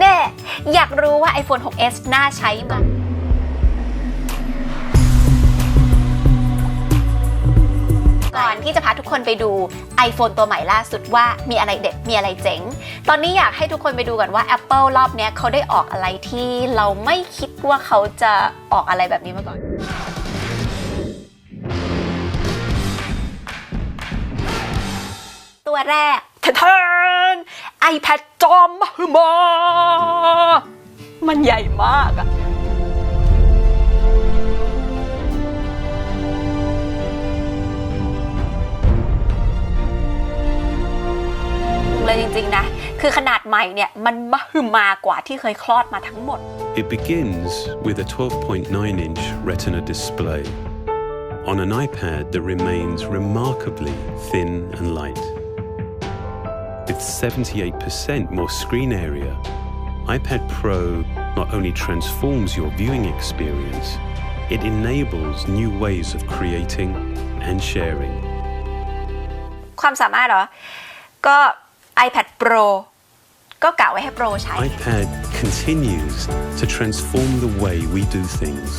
แน่ อยากรู้ว่า iPhone 6s น่าใช้ไหมก่อนที่จะพาทุกคนไปดู iPhone ตัวใหม่ล่าสุดว่ามีอะไรเด็ด มีอะไรเจ๋ง ตอนนี้อยากให้ทุกคนไปดูกันว่า Apple รอบนี้เขาได้ออกอะไรที่เราไม่คิดว่าเขาจะออกอะไรแบบนี้มาก่อนตัวแรกททน iPad จอมมหึมามันใหญ่มากอะเลยจริง ๆ นะ คือขนาดใหม่เนี่ย มันมหึมากว่าที่เคยคลอดมาทั้งหมด It begins with a 12.9 inch Retina display on an iPad that remains remarkably thin and light. With 78% more screen area, iPad Pro not only transforms your viewing experience, it enables new ways of creating and sharing. ความสามารถเหรอ ก็ iPad Pro ก็กะไว้ให้โปรใช้ iPad continues to transform the way we do things.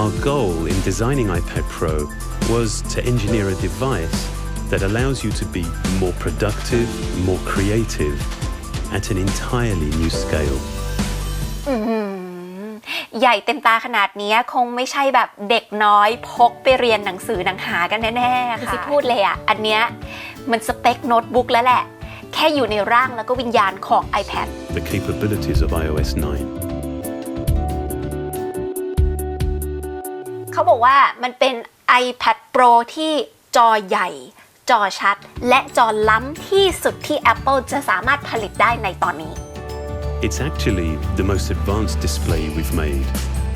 Our goal in designing iPad Pro was to engineer a device that allows you to be more productive, more creative at an entirely new scale. ใหญ่เต็มตาขนาดนี้คงไม่ใช่แบบเด็กน้อยพกไปเรียนหนังสือหนังหากันแน่ๆค่ะที่พูดเลยอะ อันเนี้ยมันสเปคโน้ตบุ๊กแล้วแหละ แค่อยู่ในร่างแล้วก็วิญญาณของ iPad The capabilities of iOS 9. เขาบอกว่ามันเป็น iPad Pro ที่จอใหญ่ จอชัด และจอล้ำที่สุดที่ Apple จะสามารถผลิตได้ในตอนนี้ It's actually the most advanced display we've made,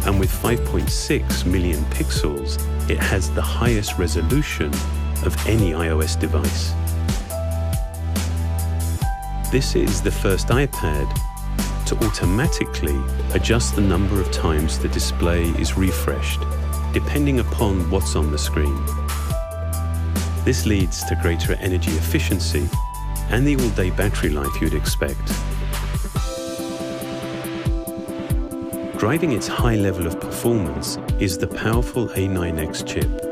and with 5.6 million pixels, it has the highest resolution of any iOS device. This is the first iPad to automatically adjust the number of times the display is refreshed, depending upon what's on the screen. This leads to greater energy efficiency and the all day battery life you'd expect. Driving its high level of performance is the powerful A9X chip.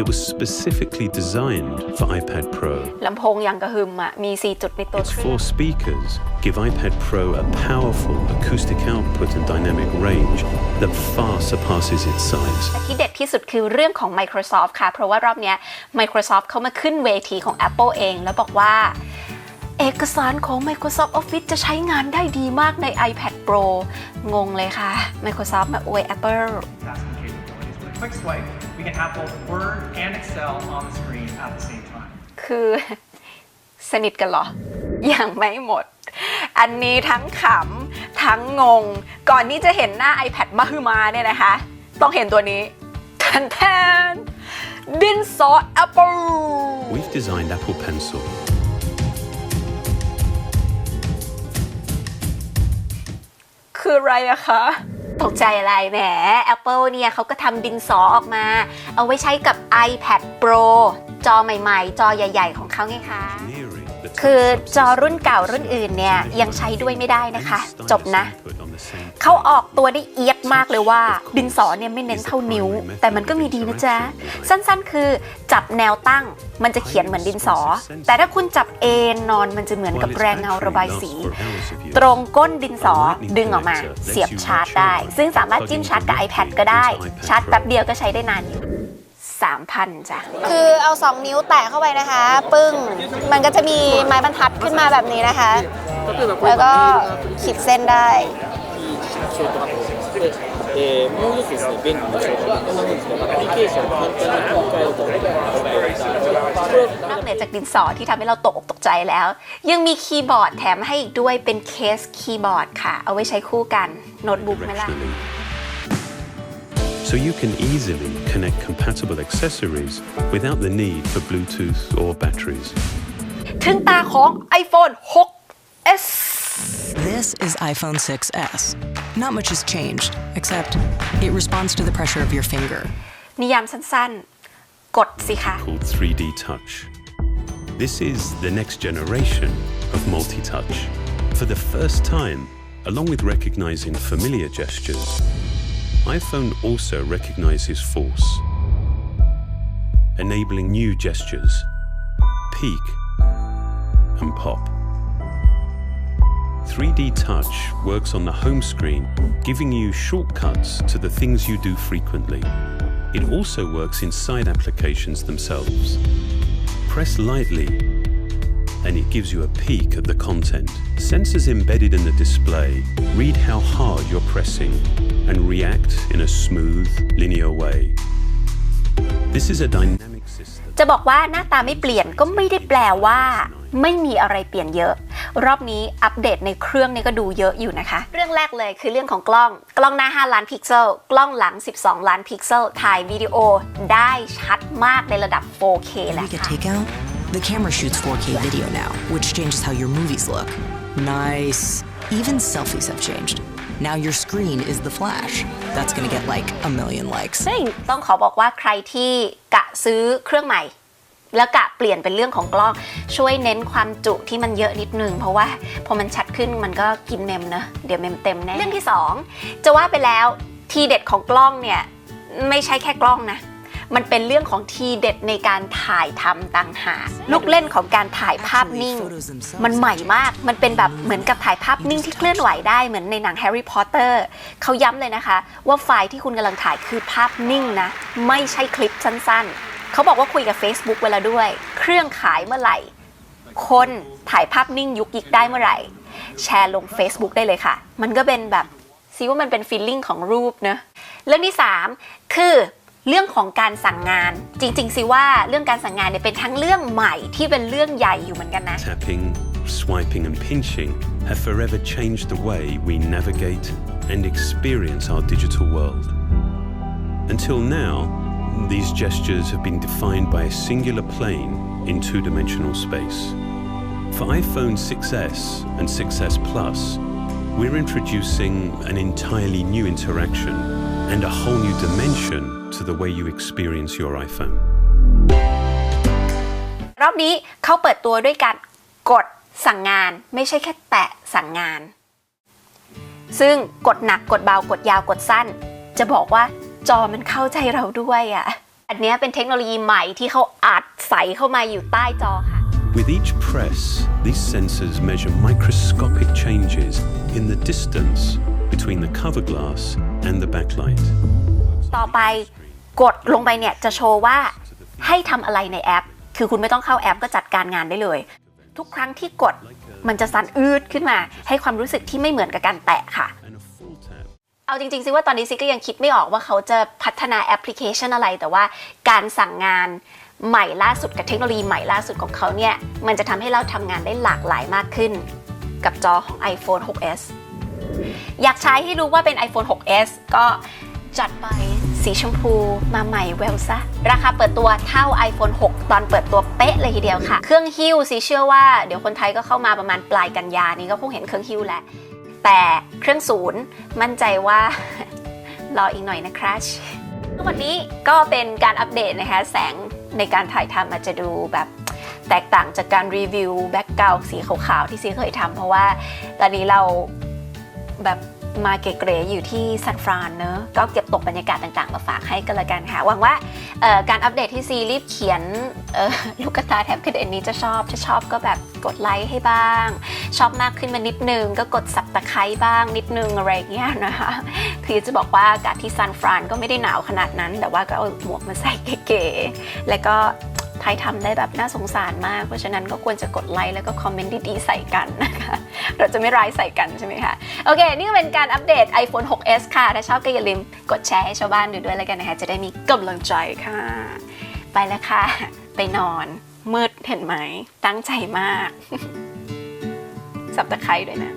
It was specifically designed for iPad Pro. ลำโพงยังกระหึมอะ มี 4 จุดในตัว Its เครื่อง four speakers give iPad Pro a powerful acoustic output and dynamic range that far surpasses its size. แต่ที่เด็ดที่สุดคือเรื่องของ Microsoft ค่ะ เพราะว่ารอบเนี้ย Microsoft เขามาขึ้นเวทีของ Apple เอง แล้วบอกว่าเอกสารของ Microsoft Office จะใช้งานได้ดีมากใน iPad Pro งงเลยค่ะ Microsoft มาอวย Apple tasking capabilities. With a quick swipe, we can have both Word and Excel on the screen at the same time. คือสนิทกันเหรอ ยังไม่หมด อันนี้ทั้งขำ ทั้งงง ก่อนที่จะเห็นหน้า iPad มาฮือมาเนี่ยนะคะ ต้องเห็นตัวนี้แทนแทนดินสอ Apple We've designed Apple Pencil, คืออะไรอะคะ ตกใจอะไรแหม Apple เนี่ยเขาก็ทำดินสอออกมา เอาไว้ใช้กับ iPad Pro จอใหม่ๆ จอใหญ่ ๆ ของเขาไงคะ nearing the top คือจอ subsystem รุ่นเก่ารุ่นอื่นเนี่ยยังใช้ด้วยไม่ได้นะคะ Any จบ stylus นะ input on the same เขาออกตัวได้เอียดมากเลยว่า ดินสอเนี่ยไม่เน้นเท่านิ้ว แต่มันก็มีดีนะจ๊ะ สั้นๆ คือจับแนวตั้งมันจะเขียนเหมือนดินสอ แต่ถ้าคุณจับเอนนอนมันจะเหมือนกับแรงเงาระบายสี ตรงก้นดินสอดึงออกมา เสียบชาร์จได้ ซึ่งสามารถจิ้มชาร์จกับ iPad ก็ได้ ชาร์จแป๊บเดียวก็ใช้ได้นานอยู่3,000จ้ะ คือเอา 2 นิ้วแตะเข้าไปนะคะ ปึ้ง มันก็จะมีไม้บรรทัดขึ้นมาแบบนี้นะคะ แล้วก็ขีดเส้นได้ 証とかとで、えー、もう一つですね、便利な証拠が、こんなんですね、アプリケーションを簡単に切り替えるとか、นอกนือจากดินสอที่ทำให้เราตกอกตกใจแล้ว ยังมีคีย์บอร์ดแถมให้อีกด้วยเป็นเคสคีย์บอร์ดค่ะ เอาไว้ใช้คู่กันโน้ตบุ๊กไหมล่ะ So you can easily connect compatible accessories without the need for Bluetooth or batteries. ถึงตาของ iPhone 6s This is iPhone 6s. Not much has changed, except it responds to the pressure of your finger. นิยามสั้นๆ กดสิคะ called 3D Touch. This is the next generation of multi touch. For For the first time, along with recognizing familiar gestures, iPhone also recognizes force, enabling new gestures, peak and pop. 3D Touch works on the home screen, giving you shortcuts to the things you do frequently. It also works inside applications themselves. Press lightly, and it gives you a peek at the content. Sensors embedded in the display read how hard you're pressing and react in a smooth, linear way. This is a dynamic system. จะบอกว่าหน้าตาไม่เปลี่ยนก็ไม่ได้แปลว่า ไม่มีอะไรเปลี่ยนเยอะ รอบนี้อัปเดตในเครื่องนี่ก็ดูเยอะอยู่นะคะ เรื่องแรกเลยคือเรื่องของกล้อง กล้องหน้า 5 ล้านพิกเซล กล้องหลัง 12 ล้านพิกเซล ถ่ายวิดีโอได้ชัดมากในระดับ 4K แหละ Make a ค่ะ takeout? The camera shoots 4K video now, which changes how your movies look. Nice. Even selfies have changed. Now your screen is the flash. That's gonna get like a million likes. ต้องขอบอกว่าใครที่กะซื้อเครื่องใหม่ แล้วกะเปลี่ยนเป็นเรื่องของกล้องช่วยเน้นความจุที่มันเยอะนิดนึง เพราะว่าพอมันชัดขึ้นมันก็กินเมมเนอะเดี๋ยวเมมเต็มแน่เรื่องที่ 2 จะว่าไปแล้วทีเด็ดของกล้องเนี่ยไม่ใช่แค่กล้องนะมันเป็นเรื่องของทีเด็ดในการถ่ายทำต่างหากลูกเล่นของการถ่ายภาพนิ่ง มันใหม่มากมันเป็นแบบเหมือนกับถ่ายภาพนิ่งที่เคลื่อนไหวได้เหมือนในหนังแฮร์รี่พอตเตอร์เขาย้ำเลยนะคะ ว่าไฟล์ที่คุณกำลังถ่ายคือภาพนิ่งนะ ไม่ใช่คลิปสั้นๆ เขาบอกว่าคุยกับ Facebook เวลาด้วย เครื่องขายเมื่อไหร่ คนถ่ายภาพนิ่งยุกยิกได้เมื่อไหร่ แชร์ลง Facebook ได้เลยค่ะ มันก็เป็นแบบซิว่ามันเป็นฟีลลิ่งของรูปเนอะเรื่องที่ 3 คือเรื่องของการสั่งงานจริง ๆ สิว่าเรื่องการสั่งงานเนี่ยเป็นทั้งเรื่องใหม่ที่เป็นเรื่องใหญ่อยู่เหมือนกันนะ Tapping, swiping, and pinching have forever changed the way we navigate and experience our digital world. Until now, these gestures have been defined by a singular plane in two dimensional space. For iPhone 6s and 6s Plus, we're introducing an entirely new interaction and a whole new dimension to the way you experience your iPhone. รอบนี้เขาเปิดตัวด้วยการกดสั่งงาน ไม่ใช่แค่แตะสั่งงาน ซึ่งกดหนักกดเบากดยาวกดสั้น จะบอกว่า จอมันเข้าใจเราด้วยอะ่ะ อันเนี้ยเป็นเทคโนโลยีใหม่ที่เขาอัดใส่เข้ามาอยู่ใต้จอค่ะ With each press, these sensors measure microscopic changes in the distance between the cover glass and the backlight. ต่อไปกดลงไปเนี่ยจะโชว์ว่าให้ทำอะไรในแอป คือคุณไม่ต้องเข้าแอปก็จัดการงานได้เลย ทุกครั้งที่กดมันจะสั่นอืดขึ้นมา ให้ความรู้สึกที่ไม่เหมือนกับการแตะค่ะ เอาจริงๆซิว่าตอนนี้ซิก็ยังคิดไม่ออกว่าเขาจะพัฒนาแอปพลิเคชันอะไร แต่ว่าการสั่งงานใหม่ล่าสุดกับเทคโนโลยีใหม่ล่าสุดของเขาเนี่ย มันจะทำให้เราทำงานได้หลากหลายมากขึ้น กับจอของ iPhone 6s อยากใช้ให้รู้ว่าเป็น iPhone 6s ก็จัดไปสีชมพูมาใหม่แววซะ ราคาเปิดตัวเท่า iPhone 6 ตอนเปิดตัวเป๊ะเลยทีเดียวค่ะ เครื่องฮิ้วซิเชื่อว่าเดี๋ยวคนไทยก็เข้ามาประมาณปลายกันยานี้ก็คงเห็นเครื่องฮิ้วแล้ว แต่เครื่องศูนย์มั่นใจว่า รออีกหน่อยนะครับวันนี้ก็เป็นการอัปเดตนะคะ แสงในการถ่ายทำอาจจะดูแบบแตกต่างจากการรีวิวแบ็กกราวสีขาวๆที่ซีเคยทำเพราะว่าตอนนี้เราแบบ มาเก๋ๆอยู่ที่ซานฟรานเนอะก็เก็บตกบรรยากาศต่างๆ มาฝากให้กันละกันค่ะ หวังว่าการอัปเดตที่ซีรีบเขียนลูกตาแทบคเดนนี้จะชอบถ้าชอบก็แบบกดไลค์ให้บ้าง ชอบมากขึ้นมานิดนึง ก็กดสับตะไคร้บ้างนิดนึงอะไรเงี้ยนะคะคือจะบอกว่าอากาศที่ซานฟรานก็ไม่ได้หนาวขนาดนั้น แต่ว่าก็เอาหมวกมาใส่เก๋ๆแล้วก็ ไทยทำได้แบบน่าสงสารมาก เพราะฉะนั้นก็ควรจะกดไลค์แล้วก็คอมเมนต์ดีๆใส่กันนะคะ เราจะไม่ร้ายใส่กันใช่ไหมคะ โอเค นี่ก็เป็นการอัปเดต iPhone 6s ค่ะ ถ้าชอบก็อย่าลืมกดแชร์ให้ชาวบ้านดูด้วยแล้วกันนะคะ จะได้มีกำลังใจค่ะ ไปแล้วค่ะ ไปนอน มืดเห็นไหม ตั้งใจมาก สับตะไคร้ด้วยนะ